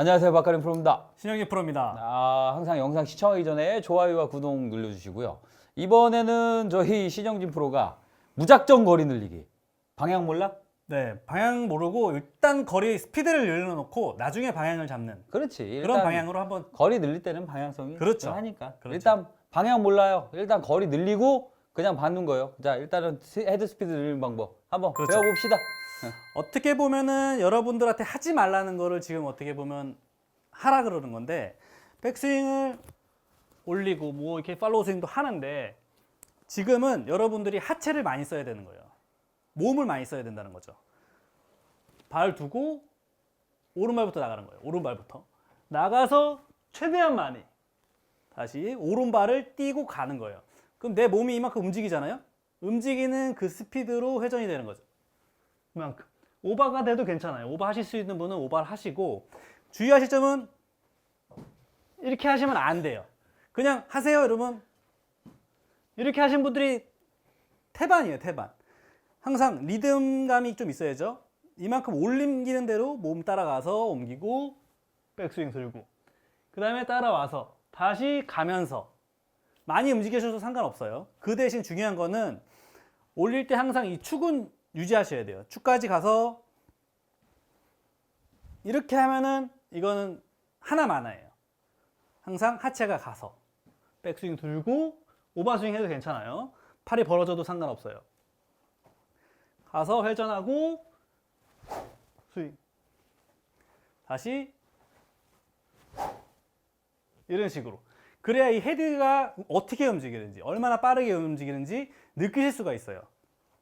안녕하세요 박가림 프로입니다. 신영기 프로입니다. 아, 항상 영상 시청하기 전에 좋아요와 구독 눌러주시고요. 이번에는 저희 신영진 프로가 무작정 거리 늘리기. 방향 몰라? 네, 방향 모르고 일단 거리 스피드를 늘려놓고 나중에 방향을 잡는 그렇지. 일단 그런 방향으로 한번 거리 늘릴 때는 방향성이 그렇죠. 하니까. 그렇죠. 일단 방향 몰라요. 일단 거리 늘리고 그냥 받는 거예요. 자, 일단은 스- 헤드 스피드 늘리는 방법 한번 그렇죠. 배워봅시다. 어떻게 보면은 여러분들한테 하지 말라는 거를 지금 어떻게 보면 하라 그러는 건데 백스윙을 올리고 뭐 이렇게 팔로우 스윙도 하는데 지금은 여러분들이 하체를 많이 써야 되는 거예요. 몸을 많이 써야 된다는 거죠. 발 두고 오른발부터 나가는 거예요. 오른발부터 나가서 최대한 많이 다시 오른발을 띄고 가는 거예요. 그럼 내 몸이 이만큼 움직이잖아요. 움직이는 그 스피드로 회전이 되는 거죠. 그만큼 오버가 돼도 괜찮아요. 오버 하실 수 있는 분은 오버를 하시고 주의하실 점은 이렇게 하시면 안 돼요. 그냥 하세요, 여러분. 이렇게 하신 분들이 태반이에요, 태반. 항상 리듬감이 좀 있어야죠. 이만큼 올림기는 대로 몸 따라가서 옮기고 백스윙 들고 그 다음에 따라와서 다시 가면서 많이 움직여셔도 상관없어요. 그 대신 중요한 거는 올릴 때 항상 이 축은 유지하셔야 돼요. 축까지 가서 이렇게 하면은 이거는 하나 만화예요. 항상 하체가 가서 백스윙 들고 오버스윙 해도 괜찮아요. 팔이 벌어져도 상관없어요. 가서 회전하고 스윙. 다시 이런 식으로. 그래야 이 헤드가 어떻게 움직이는지, 얼마나 빠르게 움직이는지 느끼실 수가 있어요.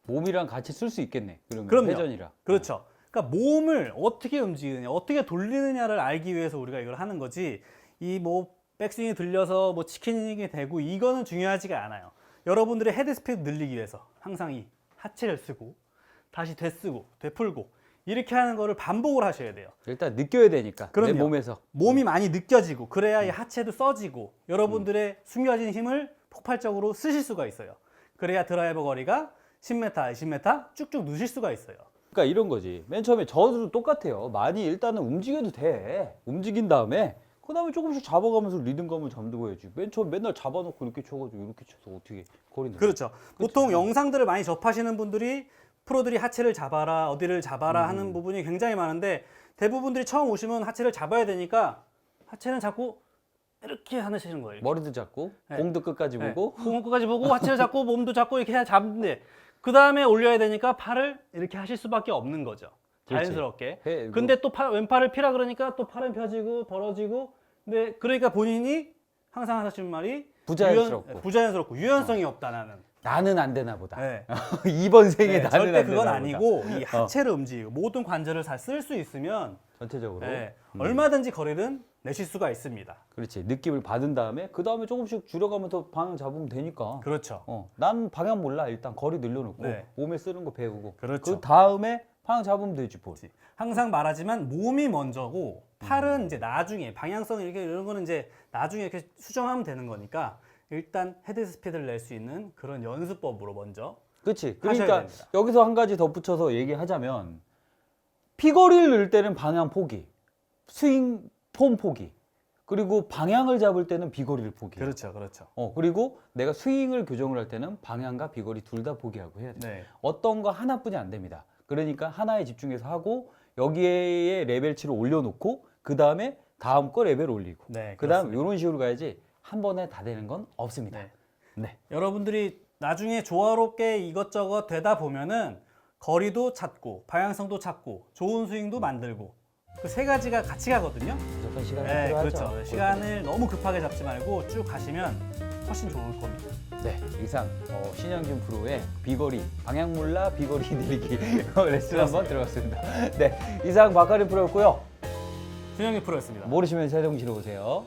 몸이랑 같이 쓸 수 있겠네. 그러면 그럼요. 회전이라. 그렇죠. 그러니까 몸을 어떻게 움직이느냐, 어떻게 돌리느냐를 알기 위해서 우리가 이걸 하는 거지. 이 뭐 백스윙이 들려서 뭐 치킨이 되고 이거는 중요하지가 않아요. 여러분들의 헤드 스피드 늘리기 위해서 항상 이 하체를 쓰고 다시 되쓰고 되풀고 이렇게 하는 거를 반복을 하셔야 돼요. 일단 느껴야 되니까 내 그럼요. 몸에서. 몸이 많이 느껴지고 그래야 이 하체도 써지고 여러분들의 숨겨진 힘을 폭발적으로 쓰실 수가 있어요. 그래야 드라이버 거리가 10m, 20m 쭉쭉 누실 수가 있어요. 그러니까 이런 거지. 맨 처음에 저도 똑같아요. 많이 일단은 움직여도 돼. 움직인 다음에 그 다음에 조금씩 잡아가면서 리듬감을 잡는 거야지. 맨 처음 맨날 잡아놓고 이렇게 쳐가지고 이렇게 쳐서 어떻게 거리 늘려? 그렇죠. 보통 영상들을 많이 접하시는 분들이 프로들이 하체를 잡아라, 어디를 잡아라 음. 하는 부분이 굉장히 많은데 대부분들이 처음 오시면 하체를 잡아야 되니까 하체는 자꾸 이렇게 하시는 거예요. 머리도 잡고 네. 공도 끝까지 네. 보고 공을 끝까지 보고 하체를 잡고 몸도 잡고 이렇게 잡는데 그 다음에 올려야 되니까 팔을 이렇게 하실 수밖에 없는 거죠. 그렇지. 자연스럽게. 해, 뭐 근데 또 팔, 왼팔을 피라 그러니까 또 팔은 펴지고 벌어지고 근데 그러니까 본인이 항상 하시는 말이 부자연스럽고. 유연, 부자연스럽고 유연성이 없다 나는. 나는 안 되나 보다. 네. 이번 생에 네, 나는 절대 안 그건 되나 아니고 보다. 이 하체를 움직이고 모든 관절을 다쓸수 있으면 전체적으로. 네, 음. 얼마든지 거리는 내실 수가 있습니다. 그렇지. 느낌을 받은 다음에 그 다음에 조금씩 줄여가면서 방향 잡으면 되니까. 그렇죠. 어, 난 방향 몰라. 일단 거리 늘려놓고 네. 몸에 쓰는 거 배우고. 그렇죠. 그 다음에 방향 잡으면 되지 뭘. 항상 말하지만 몸이 먼저고 팔은 이제 나중에 방향성 이렇게 이런 거는 이제 나중에 이렇게 수정하면 되는 거니까 일단 헤드 스피드를 낼 수 있는 그런 연습법으로 먼저 그렇지. 그러니까 됩니다. 여기서 한 가지 덧붙여서 얘기하자면 피거리를 넣을 때는 방향 포기, 스윙 폼 포기, 그리고 방향을 잡을 때는 비거리를 포기. 그렇죠, 그렇죠. 어 그리고 내가 스윙을 교정을 할 때는 방향과 비거리 둘 다 포기하고 해야 돼. 네, 어떤 거 하나뿐이 안 됩니다. 그러니까 하나에 집중해서 하고 여기에 레벨치를 올려놓고 그 다음에 다음 거 레벨 올리고 네. 그 다음. 이런 식으로 가야지 한 번에 다 되는 건 없습니다. 네. 네. 여러분들이 나중에 조화롭게 이것저것 되다 보면은 거리도 찾고 방향성도 찾고 좋은 스윙도 만들고 그 세 가지가 같이 가거든요. 무조건 시간이 네, 필요하죠. 그렇죠. 시간을 너무 급하게 잡지 말고 쭉 가시면 훨씬 좋을 겁니다. 네, 이상 어, 신영준 프로의 비거리 방향 몰라 비거리 늘리기 레슨 한번 들어봤습니다. 네, 이상 박가리 프로였고요. 준영이 프로였습니다. 모르시면 세종시로 오세요.